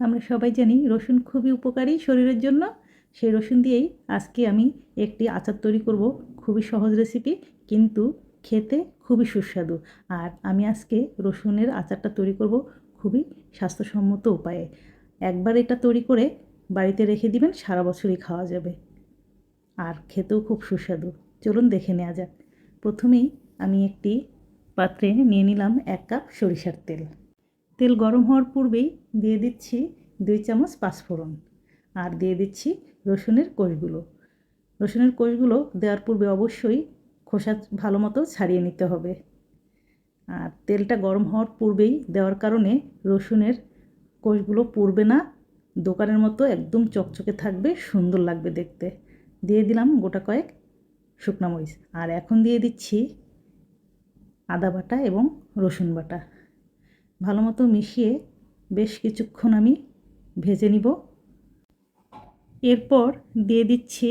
আমরা সবাই জানি রসুন খুবই উপকারী শরীরের জন্য। সেই রসুন দিয়েই আজকে আমি একটি আচার তৈরি করব। খুবই সহজ রেসিপি কিন্তু খেতে খুবই সুস্বাদু। আর আমি আজকে রসুনের আচারটা তৈরি করব খুবই স্বাস্থ্যসম্মত উপায়ে। একবার এটা তৈরি করে বাড়িতে রেখে দিবেন, সারা বছরই খাওয়া যাবে। আর খেতেও খুব সুস্বাদু। চলুন দেখে নেওয়া যাক। প্রথমেই আমি একটি পাত্রে নিয়ে নিলাম এক কাপ সরিষার তেল। তেল গরম হওয়ার পূর্বেই দিয়ে দিচ্ছি দুই চামচ পাঁচফোড়ন আর দিয়ে দিচ্ছি রসুনের কোষগুলো রসুনের কোষগুলো দেওয়ার পূর্বে অবশ্যই খোসা ভালো মতো ছাড়িয়ে নিতে হবে। আর তেলটা গরম হওয়ার পূর্বেই দেওয়ার কারণে রসুনের কোষগুলো পুড়বে না, দোকানের মতো একদম চকচকে থাকবে, সুন্দর লাগবে দেখতে। দিয়ে দিলাম গোটা কয়েক শুকনো মরিচ। আর এখন দিয়ে দিচ্ছি আদা বাটা এবং রসুন বাটা। ভালো মতো মিশিয়ে বেশ কিছুক্ষণ আমি ভেজে নিব। এরপর দিয়ে দিচ্ছি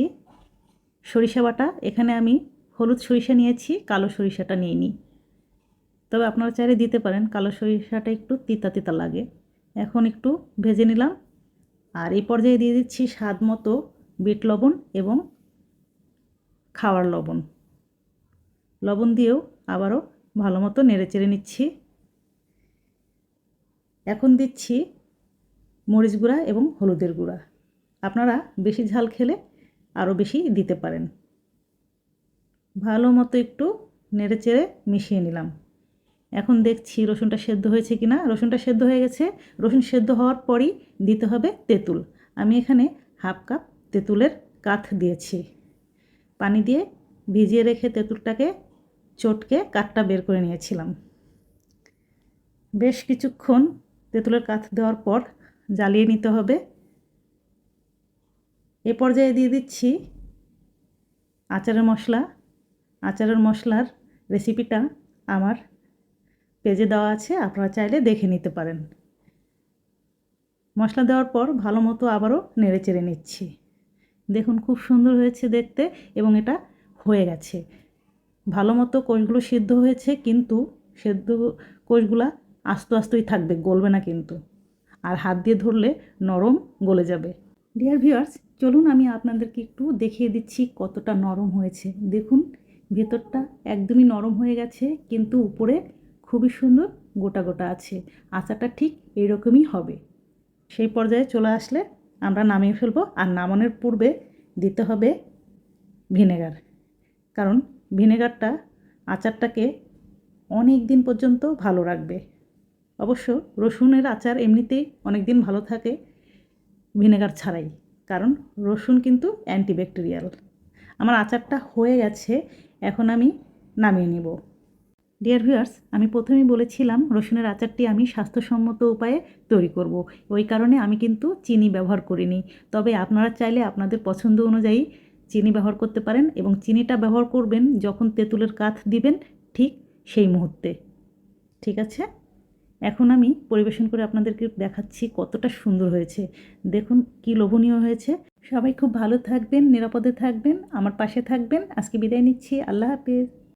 সরিষা বাটা। এখানে আমি হলুদ সরিষা নিয়েছি, কালো সরিষাটা নিয়ে নিই। তবে আপনারা চাইলে দিতে পারেন, কালো সরিষাটা একটু তিতা তিতা লাগে। এখন একটু ভেজে নিলাম। আর এই পর্যায়ে দিয়ে দিচ্ছি স্বাদ মতো বিট লবণ এবং খাওয়ার লবণ। লবণ দিয়েও আবারও ভালো মতো নেড়ে চেড়ে নিচ্ছি। এখন দিচ্ছি মরিচ গুঁড়া এবং হলুদের গুঁড়া। আপনারা বেশি ঝাল খেলে আরও বেশি দিতে পারেন। ভালো মতো একটু নেড়ে চেড়ে মিশিয়ে নিলাম। এখন দেখছি রসুনটা সেদ্ধ হয়েছে কি না রসুনটা সেদ্ধ হয়ে গেছে। রসুন সেদ্ধ হওয়ার পরই দিতে হবে তেঁতুল। আমি এখানে হাফ কাপ তেঁতুলের কাঠ দিয়েছি। পানি দিয়ে ভিজিয়ে রেখে তেঁতুলটাকে চটকে কাঠটা বের করে নিয়েছিলাম। বেশ কিছুক্ষণ তেঁতুলের কাঠ দেওয়ার পর জ্বালিয়ে নিতে হবে। এ পর্যায়ে দিয়ে দিচ্ছি আচারের মশলা। আচারের মশলার রেসিপিটা আমার পেজে দেওয়া আছে, আপনারা চাইলে দেখে নিতে পারেন। মশলা দেওয়ার পর ভালো মতো আবারও নেড়ে চেড়ে নিচ্ছি। দেখুন খুব সুন্দর হয়েছে দেখতে এবং এটা হয়ে গেছে। ভালো মতো কোষগুলো সিদ্ধ হয়েছে, কিন্তু সেদ্ধ কোষগুলা আস্তে আস্তই থাকবে, গলবে না কিন্তু। আর হাত দিয়ে ধরলে নরম গলে যাবে। ডিয়ার ভিউয়ার্স চলুন আমি আপনাদেরকে একটু দেখিয়ে দিচ্ছি কতটা নরম হয়েছে। দেখুন, ভেতরটা একদমই নরম হয়ে গেছে, কিন্তু উপরে খুবই সুন্দর গোটা গোটা আছে। আচারটা ঠিক এরকমই হবে। সেই পর্যায়ে চলে আসলে আমরা নামিয়ে ফেলব, আর নামানোর পূর্বে দিতে হবে ভিনেগার। কারণ ভিনেগারটা আচারটাকে অনেক দিন পর্যন্ত ভালো রাখবে। অবশ্য রসুনের আচার এমনিতেই অনেক দিন ভালো থাকে, ভিনেগার ছাড়াই, কারণ রসুন কিন্তু অ্যান্টিব্যাকটেরিয়াল। আমার আচারটা হয়ে গেছে, এখন আমি নামিয়ে নেব। ডিয়ার ভিউয়ার্স, আমি প্রথমেই বলেছিলাম, রসুনের আচারটি আমি স্বাস্থ্যসম্মত উপায়ে তৈরি করব। ওই কারণে আমি কিন্তু চিনি ব্যবহার করিনি। তবে আপনারা চাইলে আপনাদের পছন্দ অনুযায়ী চিনি ব্যবহার করতে পারেন এবং চিনিটা ব্যবহার করবেন যখন তেঁতুলের কাঠ দিবেন ঠিক সেই মুহূর্তে। ঠিক আছে? এখন আমি পরিবেশন করে আপনাদেরকে দেখাচ্ছি কতটা সুন্দর হয়েছে। দেখুন কি লোভনীয় হয়েছে। সবাই খুব ভালো থাকবেন, নিরাপদে থাকবেন, আমার পাশে থাকবেন। আজকে বিদায় নিচ্ছি। আল্লাহ হাফিজ।